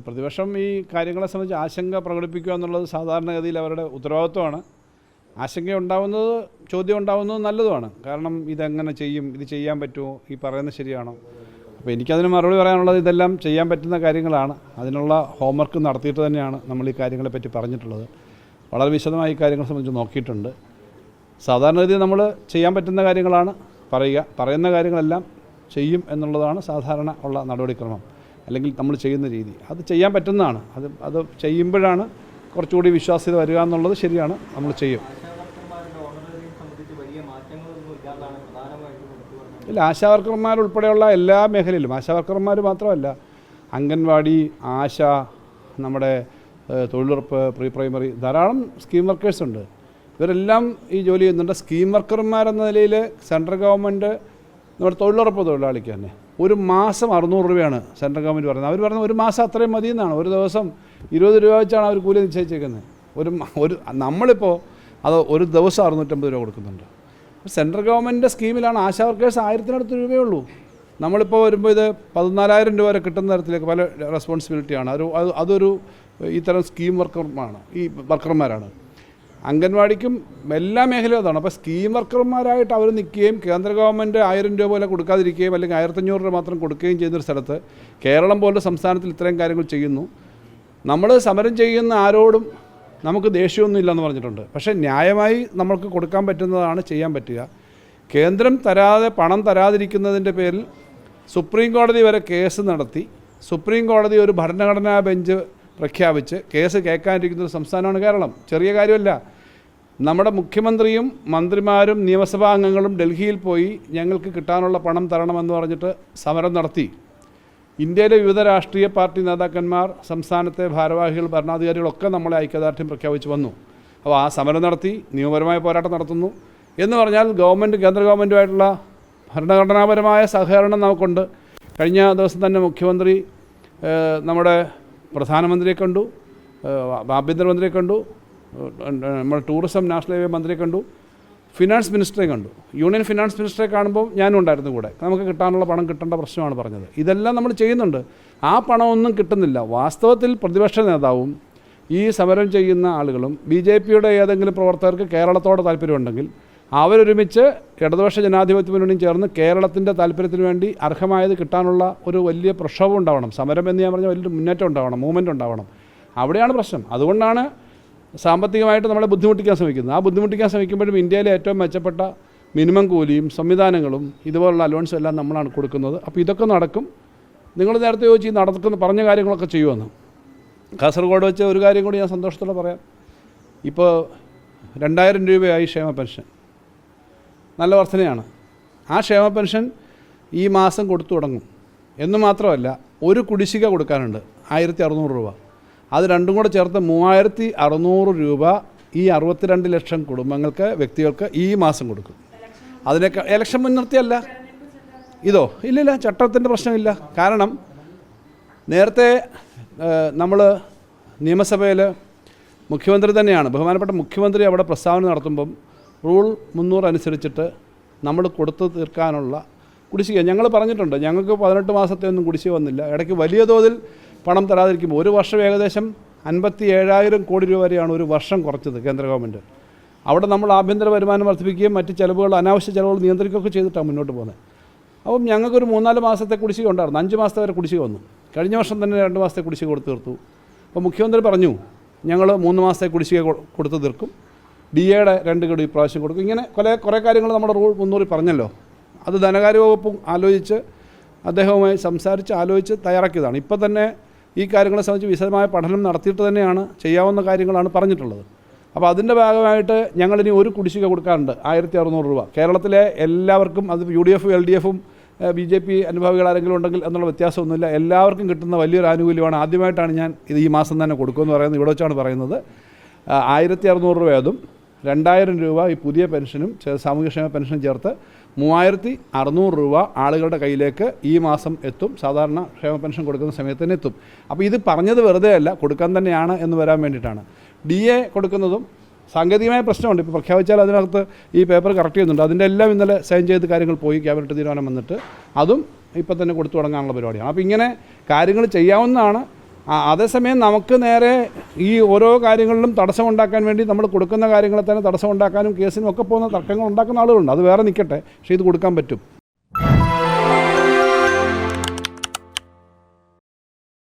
പ്രതിപക്ഷം ഈ കാര്യങ്ങളെ സംബന്ധിച്ച് ആശങ്ക പ്രകടിപ്പിക്കുക എന്നുള്ളത് സാധാരണഗതിയിൽ അവരുടെ ഉത്തരവാദിത്വമാണ്. ആശങ്ക ഉണ്ടാവുന്നത് ചോദ്യം ഉണ്ടാവുന്നത് നല്ലതുമാണ്. കാരണം ഇതെങ്ങനെ ചെയ്യും? ഇത് ചെയ്യാൻ പറ്റുമോ? ഈ പറയുന്നത് ശരിയാണോ? അപ്പോൾ എനിക്കതിന് മറുപടി പറയാനുള്ളത് ഇതെല്ലാം ചെയ്യാൻ പറ്റുന്ന കാര്യങ്ങളാണ്. അതിനുള്ള ഹോംവർക്ക് നടത്തിയിട്ട് തന്നെയാണ് നമ്മൾ ഈ കാര്യങ്ങളെപ്പറ്റി പറഞ്ഞിട്ടുള്ളത്. വളരെ വിശദമായി ഈ കാര്യങ്ങളെ സംബന്ധിച്ച് നോക്കിയിട്ടുണ്ട്. സാധാരണഗതി നമ്മൾ ചെയ്യാൻ പറ്റുന്ന കാര്യങ്ങളാണ് പറയുക. പറയുന്ന കാര്യങ്ങളെല്ലാം ചെയ്യും എന്നുള്ളതാണ് സാധാരണ ഉള്ള നടപടിക്രമം. അല്ലെങ്കിൽ നമ്മൾ ചെയ്യുന്ന രീതി. അത് ചെയ്യാൻ പറ്റുന്നതാണ്. അത് അത് ചെയ്യുമ്പോഴാണ് കുറച്ചുകൂടി വിശ്വാസ്യത വരിക എന്നുള്ളത് ശരിയാണ്. നമ്മൾ ചെയ്യും. ഇല്ല ആശാവർക്കർമാരുൾപ്പെടെയുള്ള എല്ലാ മേഖലയിലും ആശാവർക്കർമാർ മാത്രമല്ല അംഗൻവാടി ആശ നമ്മുടെ തൊഴിലുറപ്പ് പ്രീ പ്രൈമറി ധാരാളം സ്കീം വർക്കേഴ്സ് ഉണ്ട്. ഇവരെല്ലാം ഈ ജോലി ചെയ്യുന്നുണ്ട്. സ്കീം വർക്കർമാരെന്ന നിലയിൽ സെൻട്രൽ ഗവൺമെന്റ് നമ്മുടെ തൊഴിലുറപ്പ് തൊഴിലാളിക്ക് തന്നെ. ഒരു മാസം അറുന്നൂറ് രൂപയാണ് സെൻട്രൽ ഗവൺമെന്റ് പറയുന്നത്. അവർ പറയുന്നത് ഒരു മാസം അത്രയും മതി എന്നാണ് ഒരു ദിവസം ഇരുപത് രൂപ വെച്ചാണ് അവർ കൂലി നിശ്ചയിച്ചേക്കുന്നത്. ഒരു ഒരു നമ്മളിപ്പോൾ അത് ഒരു ദിവസം അറുന്നൂറ്റമ്പത് രൂപ കൊടുക്കുന്നുണ്ട്. സെൻട്രൽ ഗവൺമെന്റിന്റെ സ്കീമിലാണ് ആശാ വർക്കേഴ്സ് ആയിരത്തിനടുത്ത് രൂപയേ ഉള്ളൂ. നമ്മളിപ്പോൾ വരുമ്പോൾ ഇത് പതിനാലായിരം രൂപ വരെ കിട്ടുന്ന തരത്തിലേക്ക് പല റെസ്പോൺസിബിലിറ്റിയാണ് അതൊരു അത് അതൊരു ഇത്തരം സ്കീം വർക്കർമാരാണ് ഈ വർക്കർമാരാണ്. അംഗൻവാടിക്കും എല്ലാ മേഖലയും അതാണ്. അപ്പോൾ സ്കീം വർക്കർമാരായിട്ട് അവർ നിൽക്കുകയും കേന്ദ്ര ഗവൺമെന്റ് ആയിരം രൂപ പോലെ കൊടുക്കാതിരിക്കുകയും അല്ലെങ്കിൽ ആയിരത്തഞ്ഞൂറ് രൂപ മാത്രം കൊടുക്കുകയും ചെയ്യുന്നൊരു സ്ഥലത്ത് കേരളം പോലുള്ള സംസ്ഥാനത്തിൽ ഇത്രയും കാര്യങ്ങൾ ചെയ്യുന്നു. നമ്മൾ സമരം ചെയ്യുന്ന ആരോടും നമുക്ക് ദേഷ്യമൊന്നും ഇല്ലെന്ന് പറഞ്ഞിട്ടുണ്ട്. പക്ഷേ ന്യായമായി നമ്മൾക്ക് കൊടുക്കാൻ പറ്റുന്നതാണ് ചെയ്യാൻ പറ്റുക. കേന്ദ്രം തരാതെ പണം തരാതിരിക്കുന്നതിന്റെ പേരിൽ സുപ്രീം കോടതി വരെ കേസ് നടത്തി. സുപ്രീം കോടതി ഒരു ഭരണഘടനാ ബെഞ്ച് പ്രഖ്യാപിച്ച് കേസ് കേൾക്കാനിരിക്കുന്ന ഒരു സംസ്ഥാനമാണ് കേരളം. ചെറിയ കാര്യമല്ല. നമ്മുടെ മുഖ്യമന്ത്രിയും മന്ത്രിമാരും നിയമസഭാ അംഗങ്ങളും ഡൽഹിയിൽ പോയി ഞങ്ങൾക്ക് കിട്ടാനുള്ള പണം തരണമെന്ന് പറഞ്ഞിട്ട് സമരം നടത്തി. ഇന്ത്യയിലെ വിവിധ രാഷ്ട്രീയ പാർട്ടി നേതാക്കന്മാർ സംസ്ഥാനത്തെ ഭാരവാഹികൾ ഭരണാധികാരികളൊക്കെ നമ്മളെ ഐക്യദാർഢ്യം പ്രഖ്യാപിച്ച് വന്നു. അപ്പോൾ ആ സമരം നടത്തി നിയമപരമായ പോരാട്ടം നടത്തുന്നു. എന്ന് പറഞ്ഞാൽ ഗവൺമെന്റ് കേന്ദ്ര ഗവൺമെന്റുമായിട്ടുള്ള ഭരണഘടനാപരമായ സഹകരണം നമുക്കുണ്ട്. കഴിഞ്ഞ ദിവസം തന്നെ മുഖ്യമന്ത്രി നമ്മുടെ പ്രധാനമന്ത്രിയെ കണ്ടു ആഭ്യന്തരമന്ത്രിയെ കണ്ടു നമ്മുടെ ടൂറിസം നാഷണൽ ഹൈവേ മന്ത്രിയെ കണ്ടു ഫിനാൻസ് മിനിസ്റ്ററെ കണ്ടു. യൂണിയൻ ഫിനാൻസ് മിനിസ്റ്ററെ കാണുമ്പോൾ ഞാനും ഉണ്ടായിരുന്നു കൂടെ. നമുക്ക് കിട്ടാനുള്ള പണം കിട്ടേണ്ട പ്രശ്നമാണ് പറഞ്ഞത്. ഇതെല്ലാം നമ്മൾ ചെയ്യുന്നുണ്ട്. ആ പണമൊന്നും കിട്ടുന്നില്ല. വാസ്തവത്തിൽ പ്രതിപക്ഷ നേതാവും ഈ സമരം ചെയ്യുന്ന ആളുകളും ബി ജെ പിയുടെ ഏതെങ്കിലും പ്രവർത്തകർക്ക് കേരളത്തോട് താല്പര്യമുണ്ടെങ്കിൽ അവരൊരുമിച്ച് ഇടതുപക്ഷ ജനാധിപത്യ മുന്നണിയും ചേർന്ന് കേരളത്തിന്റെ താല്പര്യത്തിന് വേണ്ടി അർഹമായത് കിട്ടാനുള്ള ഒരു വലിയ പ്രക്ഷോഭം ഉണ്ടാവണം. സമരം എന്ന് ഞാൻ പറഞ്ഞ വലിയൊരു മുന്നേറ്റം ഉണ്ടാവണം മൂവ്മെന്റ് ഉണ്ടാവണം. അവിടെയാണ് പ്രശ്നം. അതുകൊണ്ടാണ് സാമ്പത്തികമായിട്ട് നമ്മളെ ബുദ്ധിമുട്ടിക്കാൻ ശ്രമിക്കുന്നത്. ആ ബുദ്ധിമുട്ടിക്കാൻ ശ്രമിക്കുമ്പോഴും ഇന്ത്യയിലെ ഏറ്റവും മെച്ചപ്പെട്ട മിനിമം കൂലിയും സംവിധാനങ്ങളും ഇതുപോലുള്ള അലോൺസും എല്ലാം നമ്മളാണ് കൊടുക്കുന്നത്. അപ്പോൾ ഇതൊക്കെ നടക്കും. നിങ്ങൾ നേരത്തെ ചോദിച്ചു ഈ നടക്കുന്ന പറഞ്ഞ കാര്യങ്ങളൊക്കെ ചെയ്യുമെന്ന്. കാസർഗോഡ് വെച്ച് ഒരു കാര്യം കൂടി ഞാൻ സന്തോഷത്തോടെ പറയാം. ഇപ്പോൾ രണ്ടായിരം രൂപയായി ക്ഷേമ പെൻഷൻ. നല്ല വർധനയാണ്. ആ ക്ഷേമ പെൻഷൻ ഈ മാസം കൊടുത്തു തുടങ്ങും. എന്ന് മാത്രമല്ല ഒരു കുടിശ്ശിക കൊടുക്കാനുണ്ട് ആയിരത്തി അറുന്നൂറ് രൂപ. അത് രണ്ടും കൂടെ ചേർത്ത് മൂവായിരത്തി അറുന്നൂറ് രൂപ ഈ അറുപത്തിരണ്ട് ലക്ഷം കുടുംബങ്ങൾക്ക് വ്യക്തികൾക്ക് ഈ മാസം കൊടുക്കും. അതിനൊക്കെ ഇലക്ഷൻ മുൻനിർത്തിയല്ല. ഇതോ? ഇല്ലില്ല ചട്ടത്തിന്റെ പ്രശ്നമില്ല. കാരണം നേരത്തെ നമ്മൾ നിയമസഭയിൽ മുഖ്യമന്ത്രി തന്നെയാണ് ബഹുമാനപ്പെട്ട മുഖ്യമന്ത്രി അവിടെ പ്രസ്താവന നടത്തുമ്പം റൂൾ മുന്നൂറ് അനുസരിച്ചിട്ട് നമ്മൾ കൊടുത്തു തീർക്കാനുള്ള കുടിശ്ശിക. ഞങ്ങൾ പറഞ്ഞിട്ടുണ്ട് ഞങ്ങൾക്ക് പതിനെട്ട് മാസത്തെ ഒന്നും കുടിശ്ശിക വന്നില്ല. ഇടയ്ക്ക് വലിയ തോതിൽ പണം തരാതിരിക്കുമ്പോൾ ഒരു വർഷം ഏകദേശം അൻപത്തി ഏഴായിരം കോടി രൂപ വരെയാണ് ഒരു വർഷം കുറച്ചത് കേന്ദ്ര ഗവൺമെന്റ് അവിടെ നമ്മൾ ആഭ്യന്തര വരുമാനം വർദ്ധിപ്പിക്കുകയും മറ്റ് ചിലവുകൾ അനാവശ്യ ചിലവുകൾ നിയന്ത്രിക്കുകയൊക്കെ ചെയ്തിട്ടാണ് മുന്നോട്ട് പോകുന്നത്. അപ്പം ഞങ്ങൾക്കൊരു മൂന്നാൽ മാസത്തെ കുടിശ്ശിക ഉണ്ടായിരുന്നു. അഞ്ച് മാസത്തെ വരെ കുടിശ്ശിക വന്നു. കഴിഞ്ഞ വർഷം തന്നെ രണ്ട് മാസത്തെ കുടിശ്ശിക കൊടുത്തു തീർത്തു. അപ്പോൾ മുഖ്യമന്ത്രി പറഞ്ഞു ഞങ്ങൾ മൂന്ന് മാസത്തെ കുടിശ്ശിക കൊടുത്തു തീർക്കും. ഡി എയുടെ രണ്ട് ഗഡു ഇപ്രാവശ്യം കൊടുക്കും. ഇങ്ങനെ കുറേ കുറേ കാര്യങ്ങൾ നമ്മുടെ റൂൾ മുന്നൂറിൽ പറഞ്ഞല്ലോ. അത് ധനകാര്യ വകുപ്പും ആലോചിച്ച് അദ്ദേഹവുമായി സംസാരിച്ച് ആലോചിച്ച് തയ്യാറാക്കിയതാണ്. ഇപ്പം തന്നെ ഈ കാര്യങ്ങളെ സംബന്ധിച്ച് വിശദമായ പഠനം നടത്തിയിട്ട് തന്നെയാണ് ചെയ്യാവുന്ന കാര്യങ്ങളാണ് പറഞ്ഞിട്ടുള്ളത്. അപ്പോൾ അതിന്റെ ഭാഗമായിട്ട് ഞങ്ങളിനി ഒരു കുടിശ്ശിക കൊടുക്കാറുണ്ട് ആയിരത്തി അറുന്നൂറ് രൂപ. കേരളത്തിലെ എല്ലാവർക്കും അത് യു ഡി എഫും എൽ ഡി എഫും ബി ജെ പി അനുഭാവികൾ ആരെങ്കിലും ഉണ്ടെങ്കിൽ എന്നുള്ള വ്യത്യാസമൊന്നുമില്ല. എല്ലാവർക്കും കിട്ടുന്ന വലിയൊരു ആനുകൂല്യമാണ് ആദ്യമായിട്ടാണ് ഞാൻ ഇത് ഈ മാസം തന്നെ കൊടുക്കുമെന്ന് പറയുന്നത്. ഇവിടെ വെച്ചാണ് പറയുന്നത്. ആയിരത്തി അറുന്നൂറ് രൂപ അതും. രണ്ടായിരം രൂപ ഈ പുതിയ പെൻഷനും സാമൂഹ്യക്ഷേമ പെൻഷനും ചേർത്ത് മൂവായിരത്തി അറുന്നൂറ് രൂപ ആളുകളുടെ കയ്യിലേക്ക് ഈ മാസം എത്തും. സാധാരണ ക്ഷേമ പെൻഷൻ കൊടുക്കുന്ന സമയത്ത് തന്നെ എത്തും. അപ്പോൾ ഇത് പറഞ്ഞത് വെറുതെ അല്ല കൊടുക്കാൻ തന്നെയാണ് എന്ന് വരാൻ വേണ്ടിയിട്ടാണ്. ഡി എ കൊടുക്കുന്നതും സാങ്കേതികമായ പ്രശ്നമുണ്ട്. ഇപ്പോൾ പ്രഖ്യാപിച്ചാൽ അതിനകത്ത് ഈ പേപ്പർ കറക്റ്റ് ചെയ്യുന്നുണ്ട്. അതിന്റെ എല്ലാം ഇന്നലെ സൈൻ ചെയ്ത് കാര്യങ്ങൾ പോയി ക്യാബിനറ്റ് തീരുമാനം വന്നിട്ട്. അതും ഇപ്പം തന്നെ കൊടുത്തു തുടങ്ങാനുള്ള പരിപാടിയാണ്. അപ്പോൾ ഇങ്ങനെ കാര്യങ്ങൾ ചെയ്യാവുന്നതാണ്. അതേസമയം നമുക്ക് നേരെ ഈ ഓരോ കാര്യങ്ങളിലും തടസ്സമുണ്ടാക്കാൻ വേണ്ടി നമ്മൾ കൊടുക്കുന്ന കാര്യങ്ങളെ തന്നെ തടസ്സമുണ്ടാക്കാനും കേസിനും ഒക്കെ പോകുന്ന തർക്കങ്ങൾ ഉണ്ടാക്കുന്ന ആളുകളുണ്ട്. അത് വേറെ നിൽക്കട്ടെ. പക്ഷേ ഇത് കൊടുക്കാൻ പറ്റും.